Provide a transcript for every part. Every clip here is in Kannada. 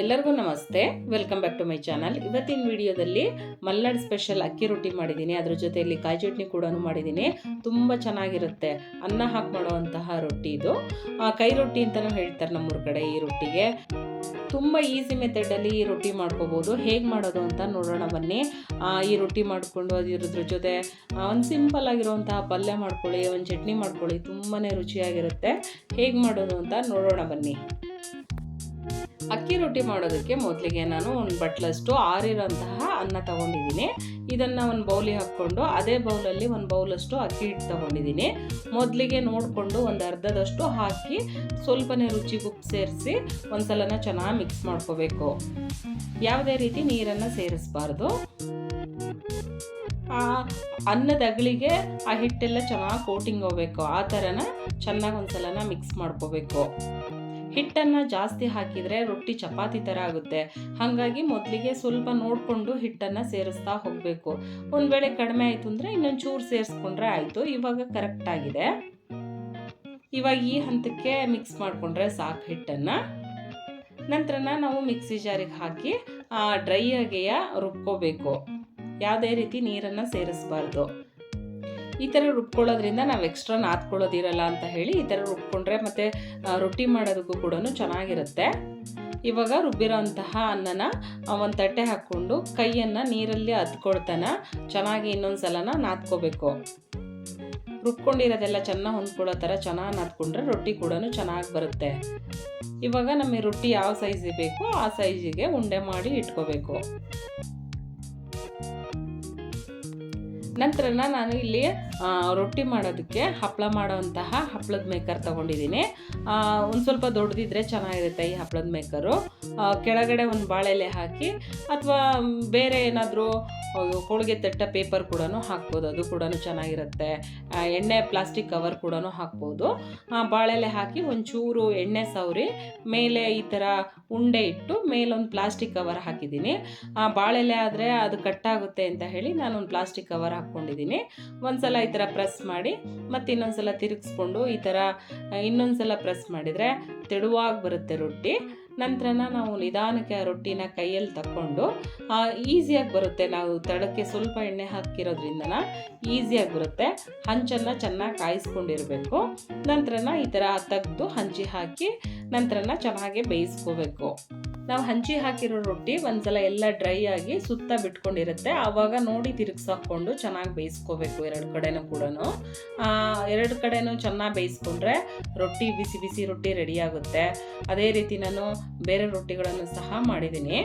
ಎಲ್ಲರಿಗೂ ನಮಸ್ತೆ. Welcome back to my channel ಇವತ್ತಿನ ವಿಡಿಯೋದಲ್ಲಿ ಮಲ್ನಾಡ್ ಸ್ಪೆಷಲ್ ಅಕ್ಕಿ ರೊಟ್ಟಿ ಮಾಡಿದ್ದೀನಿ. ಅದ್ರ ಜೊತೆಯಲ್ಲಿ ಕಾಯಿ ಚಟ್ನಿ ಕೂಡ ಮಾಡಿದ್ದೀನಿ. ತುಂಬ ಚೆನ್ನಾಗಿರುತ್ತೆ. ಅನ್ನ ಹಾಕಿ ಮಾಡುವಂತಹ ರೊಟ್ಟಿ ಇದು. ಕೈ ರೊಟ್ಟಿ ಅಂತಲೂ ಹೇಳ್ತಾರೆ ನಮ್ಮೂರ ಕಡೆ ಈ ರೊಟ್ಟಿಗೆ. ತುಂಬ ಈಸಿ ಮೆಥಡಲ್ಲಿ ಈ ರೊಟ್ಟಿ ಮಾಡ್ಕೋಬೋದು. ಹೇಗೆ ಮಾಡೋದು ಅಂತ ನೋಡೋಣ ಬನ್ನಿ. ಈ ರೊಟ್ಟಿ ಮಾಡಿಕೊಂಡು ಅದಿರೋದ್ರ ಜೊತೆ ಒಂದು ಸಿಂಪಲ್ ಆಗಿರುವಂತಹ ಪಲ್ಯ ಮಾಡ್ಕೊಳ್ಳಿ, ಒಂದು ಚಟ್ನಿ ಮಾಡ್ಕೊಳ್ಳಿ. ತುಂಬಾ ರುಚಿಯಾಗಿರುತ್ತೆ. ಹೇಗೆ ಮಾಡೋದು ಅಂತ ನೋಡೋಣ ಬನ್ನಿ. ಅಕ್ಕಿ ರೊಟ್ಟಿ ಮಾಡೋದಕ್ಕೆ ಮೊದಲಿಗೆ ನಾನು ಒಂದು ಬಟ್ಲಷ್ಟು ಆರಿರೋಂತಹ ಅನ್ನ ತಗೊಂಡಿದ್ದೀನಿ. ಇದನ್ನು ಒಂದು ಬೌಲಿಗೆ ಹಾಕ್ಕೊಂಡು ಅದೇ ಬೌಲಲ್ಲಿ ಒಂದು ಬೌಲಷ್ಟು ಅಕ್ಕಿ ಹಿಟ್ಟು ತಗೊಂಡಿದ್ದೀನಿ. ಮೊದಲಿಗೆ ನೋಡಿಕೊಂಡು ಒಂದು ಅರ್ಧದಷ್ಟು ಹಾಕಿ ಸ್ವಲ್ಪನೇ ರುಚಿ ಉಪ್ಪು ಸೇರಿಸಿ ಒಂದ್ಸಲನ ಚೆನ್ನಾಗಿ ಮಿಕ್ಸ್ ಮಾಡ್ಕೋಬೇಕು. ಯಾವುದೇ ರೀತಿ ನೀರನ್ನು ಸೇರಿಸಬಾರ್ದು. ಆ ಅನ್ನದ ಅಗಳಿಗೆ ಆ ಹಿಟ್ಟೆಲ್ಲ ಚೆನ್ನಾಗಿ ಕೋಟಿಂಗ್ ಹೋಗ್ಬೇಕು. ಆ ಥರನ ಚೆನ್ನಾಗಿ ಒಂದ್ಸಲನ ಮಿಕ್ಸ್ ಮಾಡ್ಕೋಬೇಕು. ಹಿಟ್ಟನ್ನು ಜಾಸ್ತಿ ಹಾಕಿದರೆ ರೊಟ್ಟಿ ಚಪಾತಿ ಥರ ಆಗುತ್ತೆ. ಹಾಗಾಗಿ ಮೊದಲಿಗೆ ಸ್ವಲ್ಪ ನೋಡಿಕೊಂಡು ಹಿಟ್ಟನ್ನು ಸೇರಿಸ್ತಾ ಹೋಗಬೇಕು. ಒಂದು ವೇಳೆ ಕಡಿಮೆ ಆಯಿತು ಅಂದರೆ ಇನ್ನೊಂದು ಚೂರು ಸೇರಿಸ್ಕೊಂಡ್ರೆ ಆಯಿತು. ಇವಾಗ ಕರೆಕ್ಟ್ ಆಗಿದೆ. ಇವಾಗ ಈ ಹಂತಕ್ಕೆ ಮಿಕ್ಸ್ ಮಾಡಿಕೊಂಡ್ರೆ ಸಾಕು ಹಿಟ್ಟನ್ನು. ನಂತರ ನಾವು ಮಿಕ್ಸಿ ಜಾರಿಗೆ ಹಾಕಿ ಡ್ರೈ ಆಗೆಯ ರುಬ್ಕೋಬೇಕು. ಯಾವುದೇ ರೀತಿ ನೀರನ್ನು ಸೇರಿಸಬಾರ್ದು. ಈ ಥರ ರುಬ್ಕೊಳ್ಳೋದ್ರಿಂದ ನಾವು ಎಕ್ಸ್ಟ್ರಾ ನಾದ್ಕೊಳ್ಳೋದಿರಲ್ಲ ಅಂತ ಹೇಳಿ ಈ ಥರ ರುಬ್ಕೊಂಡ್ರೆ ಮತ್ತು ರೊಟ್ಟಿ ಮಾಡೋದಕ್ಕೂ ಕೂಡ ಚೆನ್ನಾಗಿರುತ್ತೆ. ಇವಾಗ ರುಬ್ಬಿರೋಂತಹ ಅನ್ನನ ಒಂದು ತಟ್ಟೆ ಹಾಕ್ಕೊಂಡು ಕೈಯನ್ನು ನೀರಲ್ಲಿ ಹತ್ಕೊಳ್ತಾನ ಚೆನ್ನಾಗಿ ಇನ್ನೊಂದು ಸಲನ ನಾದ್ಕೋಬೇಕು. ರುಬ್ಕೊಂಡಿರೋದೆಲ್ಲ ಚೆನ್ನಾಗಿ ಹೊಂದ್ಕೊಳ್ಳೋ ಥರ ಚೆನ್ನಾಗಿ ನಾದ್ಕೊಂಡ್ರೆ ರೊಟ್ಟಿ ಕೂಡ ಚೆನ್ನಾಗಿ ಬರುತ್ತೆ. ಇವಾಗ ನಮಗೆ ರೊಟ್ಟಿ ಯಾವ ಸೈಜಿಗೆ ಬೇಕೋ ಆ ಸೈಜಿಗೆ ಉಂಡೆ ಮಾಡಿ ಇಟ್ಕೋಬೇಕು. ನಂತರನ ನಾನು ಇಲ್ಲಿ ರೊಟ್ಟಿ ಮಾಡೋದಕ್ಕೆ ಹಪ್ಪಳ ಮಾಡೋವಂತಹ ಹಪ್ಪಳದ ಮೇಕರ್ ತೊಗೊಂಡಿದ್ದೀನಿ. ಒಂದು ಸ್ವಲ್ಪ ದೊಡ್ಡದಿದ್ರೆ ಚೆನ್ನಾಗಿರುತ್ತೆ ಈ ಹಪ್ಪಳದ ಮೇಕರು. ಕೆಳಗಡೆ ಒಂದು ಬಾಳೆಲೆ ಹಾಕಿ ಅಥವಾ ಬೇರೆ ಏನಾದರೂ ಹೋಳಿಗೆ ತಟ್ಟ ಪೇಪರ್ ಕೂಡ ಹಾಕ್ಬೋದು. ಅದು ಕೂಡ ಚೆನ್ನಾಗಿರುತ್ತೆ. ಎಣ್ಣೆ ಪ್ಲಾಸ್ಟಿಕ್ ಕವರ್ ಕೂಡ ಹಾಕ್ಬೋದು. ಬಾಳೆಲೆ ಹಾಕಿ ಒಂಚೂರು ಎಣ್ಣೆ ಸವರಿ, ಮೇಲೆ ಈ ಥರ ಉಂಡೆ ಇಟ್ಟು ಮೇಲೊಂದು ಪ್ಲಾಸ್ಟಿಕ್ ಕವರ್ ಹಾಕಿದ್ದೀನಿ. ಬಾಳೆಲೆ ಆದರೆ ಅದು ಕಟ್ಟಾಗುತ್ತೆ ಅಂತ ಹೇಳಿ ನಾನು ಒಂದು ಪ್ಲಾಸ್ಟಿಕ್ ಕವರ್ ಹಾಕ್ಕೊಂಡಿದ್ದೀನಿ. ಒಂದ್ಸಲ ಈ ಥರ ಪ್ರೆಸ್ ಮಾಡಿ ಮತ್ತೆ ಇನ್ನೊಂದ್ಸಲ ತಿರುಗಿಸ್ಕೊಂಡು ಈ ಥರ ಇನ್ನೊಂದ್ಸಲ ಪ್ರೆಸ್ ಮಾಡಿದರೆ ತೆಳುವಾಗಿ ಬರುತ್ತೆ ರೊಟ್ಟಿ. ನಂತರ ನಾವು ನಿಧಾನಕ್ಕೆ ಆ ರೊಟ್ಟಿನ ಕೈಯಲ್ಲಿ ತಕ್ಕೊಂಡು ಈಸಿಯಾಗಿ ಬರುತ್ತೆ. ನಾವು ತಳಕ್ಕೆ ಸ್ವಲ್ಪ ಎಣ್ಣೆ ಹಾಕಿರೋದ್ರಿಂದ ಈಸಿಯಾಗಿ ಬರುತ್ತೆ. ಹಂಚನ್ನು ಚೆನ್ನಾಗಿ ಕಾಯಿಸ್ಕೊಂಡಿರಬೇಕು. ನಂತರನ ಈ ಥರ ತೆಗೆದು ಹಂಚಿ ಹಾಕಿ ನಂತರನ ಚೆನ್ನಾಗಿ ಬೇಯಿಸ್ಕೋಬೇಕು. ನಾವು ಹಂಚಿ ಹಾಕಿರೋ ರೊಟ್ಟಿ ಒಂದ್ಸಲ ಎಲ್ಲ ಡ್ರೈ ಆಗಿ ಸುತ್ತ ಬಿಟ್ಕೊಂಡಿರುತ್ತೆ. ಆವಾಗ ನೋಡಿ ತಿರುಗಿಸಾಕೊಂಡು ಚೆನ್ನಾಗಿ ಬೇಯಿಸ್ಕೋಬೇಕು ಎರಡು ಕಡೆನೂ ಕೂಡ ಎರಡು ಕಡೆನೂ ಚೆನ್ನಾಗಿ ಬೇಯಿಸ್ಕೊಂಡ್ರೆ ರೊಟ್ಟಿ ಬಿಸಿ ಬಿಸಿ ರೊಟ್ಟಿ ರೆಡಿ ಆಗುತ್ತೆ. ಅದೇ ರೀತಿ ನಾನು ಬೇರೆ ರೊಟ್ಟಿಗಳನ್ನು ಸಹ ಮಾಡಿದ್ದೀನಿ.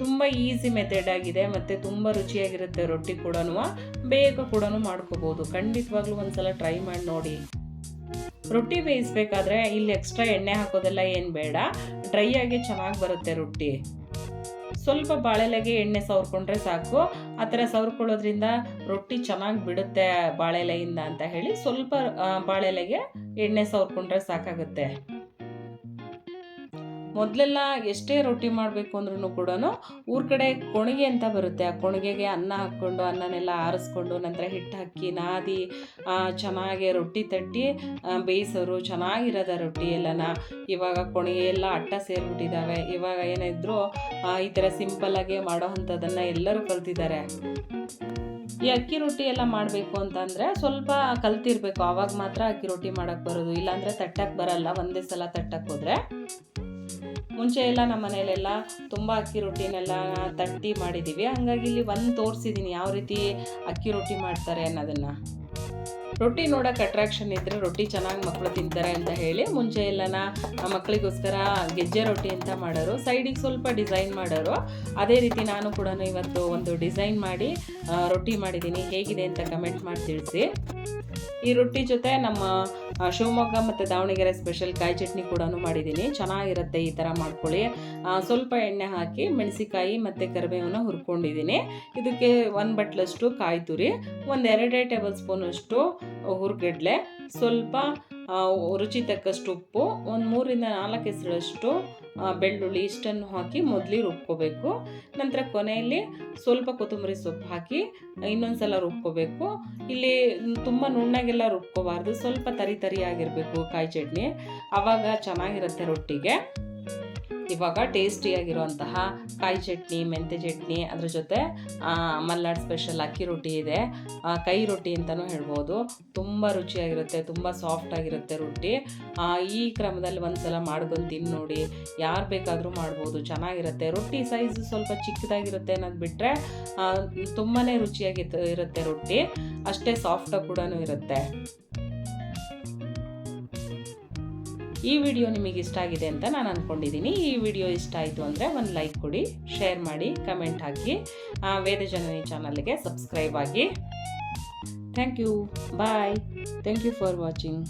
ತುಂಬ ಈಸಿ ಮೆಥಡ್ ಆಗಿದೆ ಮತ್ತು ತುಂಬ ರುಚಿಯಾಗಿರುತ್ತೆ ರೊಟ್ಟಿ ಕೂಡ ಬೇಗ ಕೂಡ ಮಾಡ್ಕೋಬೋದು. ಖಂಡಿತವಾಗ್ಲೂ ಒಂದ್ಸಲ ಟ್ರೈ ಮಾಡಿ ನೋಡಿ. ರೊಟ್ಟಿ ಬೇಯಿಸ್ಬೇಕಾದ್ರೆ ಇಲ್ಲಿ ಎಕ್ಸ್ಟ್ರಾ ಎಣ್ಣೆ ಹಾಕೋದೆಲ್ಲ ಏನು ಬೇಡ. ಡ್ರೈ ಆಗಿ ಚೆನ್ನಾಗಿ ಬರುತ್ತೆ ರೊಟ್ಟಿ. ಸ್ವಲ್ಪ ಬಾಳೆಲೆಗೆ ಎಣ್ಣೆ ಸವರ್ಕೊಂಡ್ರೆ ಸಾಕು. ಆ ಥರ ಸವರ್ಕೊಳ್ಳೋದ್ರಿಂದ ರೊಟ್ಟಿ ಚೆನ್ನಾಗಿ ಬಿಡುತ್ತೆ ಬಾಳೆಲೆಯಿಂದ ಅಂತ ಹೇಳಿ ಸ್ವಲ್ಪ ಬಾಳೆಲೆಗೆ ಎಣ್ಣೆ ಸವರ್ಕೊಂಡ್ರೆ ಸಾಕಾಗುತ್ತೆ. ಮೊದಲೆಲ್ಲ ಎಷ್ಟೇ ರೊಟ್ಟಿ ಮಾಡಬೇಕು ಅಂದ್ರೂ ಕೂಡ ಊರ ಕಡೆ ಕೊಣಿಗೆ ಅಂತ ಬರುತ್ತೆ. ಆ ಕೊಣಿಗೆಗೆ ಅನ್ನ ಹಾಕ್ಕೊಂಡು, ಅನ್ನನೆಲ್ಲ ಆರಿಸ್ಕೊಂಡು, ನಂತರ ಹಿಟ್ಟು ಹಾಕಿ, ನಾದಿ ಚೆನ್ನಾಗಿ ರೊಟ್ಟಿ ತಟ್ಟಿ ಬೇಯಿಸೋರು, ಚೆನ್ನಾಗಿರೋದ ರೊಟ್ಟಿ ಎಲ್ಲನ. ಇವಾಗ ಕೊಣಿಗೆ ಎಲ್ಲ ಅಟ್ಟ ಸೇರಿಬಿಟ್ಟಿದ್ದಾವೆ ಇವಾಗ ಏನಿದ್ರು ಈ ಥರ ಸಿಂಪಲ್ಲಾಗಿ ಮಾಡೋ ಅಂಥದ್ದನ್ನು ಎಲ್ಲರೂ ಕಲ್ತಿದ್ದಾರೆ. ಈ ಅಕ್ಕಿ ರೊಟ್ಟಿ ಎಲ್ಲ ಮಾಡಬೇಕು ಅಂತಂದರೆ ಸ್ವಲ್ಪ ಕಲ್ತಿರ್ಬೇಕು. ಆವಾಗ ಮಾತ್ರ ಅಕ್ಕಿ ರೊಟ್ಟಿ ಮಾಡೋಕ್ಕೆ ಬರೋದು. ಇಲ್ಲಾಂದರೆ ತಟ್ಟಕ್ಕೆ ಬರಲ್ಲ. ಒಂದೇ ಸಲ ತಟ್ಟಕ್ಕೆ ಹೋದರೆ. ಮುಂಚೆ ಎಲ್ಲ ನಮ್ಮ ಮನೇಲೆಲ್ಲ ತುಂಬ ಅಕ್ಕಿ ರೊಟ್ಟಿನೆಲ್ಲ ತಟ್ಟಿ ಮಾಡಿದ್ದೀವಿ ಹಂಗಾಗಿ ಇಲ್ಲಿ ಒಂದು ತೋರಿಸಿದ್ದೀನಿ ಯಾವ ರೀತಿ ಅಕ್ಕಿ ರೊಟ್ಟಿ ಮಾಡ್ತಾರೆ ಅನ್ನೋದನ್ನು. ರೊಟ್ಟಿ ನೋಡೋಕೆ ಅಟ್ರಾಕ್ಷನ್ ಇದ್ದರೆ ರೊಟ್ಟಿ ಚೆನ್ನಾಗಿ ಮಕ್ಕಳು ತಿಂತಾರೆ ಅಂತ ಹೇಳಿ ಮುಂಚೆ ಎಲ್ಲನ ಮಕ್ಕಳಿಗೋಸ್ಕರ ಗೆಜ್ಜೆ ರೊಟ್ಟಿ ಅಂತ ಮಾಡೋರು ಸೈಡಿಗೆ ಸ್ವಲ್ಪ ಡಿಸೈನ್ ಮಾಡೋರು. ಅದೇ ರೀತಿ ನಾನು ಕೂಡ ಇವತ್ತು ಒಂದು ಡಿಸೈನ್ ಮಾಡಿ ರೊಟ್ಟಿ ಮಾಡಿದ್ದೀನಿ ಹೇಗಿದೆ ಅಂತ ಕಮೆಂಟ್ ಮಾಡಿ ತಿಳಿಸಿ. ಈ ರೊಟ್ಟಿ ಜೊತೆ ನಮ್ಮ ಶಿವಮೊಗ್ಗ ಮತ್ತು ದಾವಣಗೆರೆ ಸ್ಪೆಷಲ್ ಕಾಯಿ ಚಟ್ನಿ ಕೂಡ ಮಾಡಿದ್ದೀನಿ. ಚೆನ್ನಾಗಿರುತ್ತೆ ಈ ಥರ ಮಾಡ್ಕೊಳ್ಳಿ. ಸ್ವಲ್ಪ ಎಣ್ಣೆ ಹಾಕಿ ಮೆಣಸಿಕಾಯಿ ಮತ್ತು ಕರಿಬೇವನ್ನು ಹುರ್ಕೊಂಡಿದ್ದೀನಿ. ಇದಕ್ಕೆ ಒಂದು ಬಟ್ಲಷ್ಟು ಕಾಯಿ ತುರಿ, ಒಂದು ಎರಡೇ ಟೇಬಲ್ ಸ್ಪೂನಷ್ಟು ಹುರ್ಗಡ್ಲೆ, ಸ್ವಲ್ಪ ರುಚಿ ತಕ್ಕಷ್ಟು ಉಪ್ಪು, ಒಂದು ಮೂರಿಂದ ನಾಲ್ಕು ಹೆಸರಷ್ಟು ಬೆಳ್ಳುಳ್ಳಿ ಇಷ್ಟನ್ನು ಹಾಕಿ ಮೊದಲು ರುಬ್ಕೋಬೇಕು. ನಂತರ ಕೊನೆಯಲ್ಲಿ ಸ್ವಲ್ಪ ಕೊತ್ತಂಬರಿ ಸೊಪ್ಪು ಹಾಕಿ ಇನ್ನೊಂದು ಸಲ ರುಬ್ಕೋಬೇಕು. ಇಲ್ಲಿ ತುಂಬ ನುಣ್ಣಗೆಲ್ಲ ರುಬ್ಕೋಬಾರ್ದು, ಸ್ವಲ್ಪ ತರಿ ತರಿ ಆಗಿರಬೇಕು ಕಾಯಿ ಚಟ್ನಿ. ಆವಾಗ ಚೆನ್ನಾಗಿರುತ್ತೆ ರೊಟ್ಟಿಗೆ. ಇವಾಗ ಟೇಸ್ಟಿಯಾಗಿರುವಂತಹ ಕಾಯಿ ಚಟ್ನಿ ಮೆಂತೆ ಚಟ್ನಿ ಅದ್ರ ಜೊತೆ ಮಲ್ನಾಡ್ ಸ್ಪೆಷಲ್ ಅಕ್ಕಿ ರೊಟ್ಟಿ ಇದೆ. ಕೈ ರೊಟ್ಟಿ ಅಂತಲೂ ಹೇಳ್ಬೋದು. ತುಂಬ ರುಚಿಯಾಗಿರುತ್ತೆ, ತುಂಬ ಸಾಫ್ಟ್ ಆಗಿರುತ್ತೆ ರೊಟ್ಟಿ. ಈ ಕ್ರಮದಲ್ಲಿ ಒಂದ್ಸಲ ಮಾಡ್ಕೊಂಡು ತಿಂದು ನೋಡಿ. ಯಾರು ಬೇಕಾದರೂ ಮಾಡ್ಬೋದು, ಚೆನ್ನಾಗಿರುತ್ತೆ. ರೊಟ್ಟಿ ಸೈಜ್ ಸ್ವಲ್ಪ ಚಿಕ್ಕದಾಗಿರುತ್ತೆ ಅನ್ನೋದು ಬಿಟ್ಟರೆ ತುಂಬಾ ರುಚಿಯಾಗಿ ಇರುತ್ತೆ ರೊಟ್ಟಿ. ಅಷ್ಟೇ ಸಾಫ್ಟಾಗಿ ಕೂಡ ಇರುತ್ತೆ. ಈ ವಿಡಿಯೋ ನಿಮಗೆ ಇಷ್ಟ ಆಗಿದೆ ಅಂತ ನಾನು ಅಂದ್ಕೊಂಡಿದ್ದೀನಿ ಈ ವಿಡಿಯೋ ಇಷ್ಟ ಆಯಿತು ಅಂದರೆ ಒಂದು ಲೈಕ್ ಕೊಡಿ ಶೇರ್ ಮಾಡಿ ಕಮೆಂಟ್ ಹಾಕಿ. ಆ, ವೇದ ಜನನಿ ಚಾನಲ್ಗೆ ಸಬ್ಸ್ಕ್ರೈಬ್ ಆಗಿ. Thank you. Bye. Thank you for watching.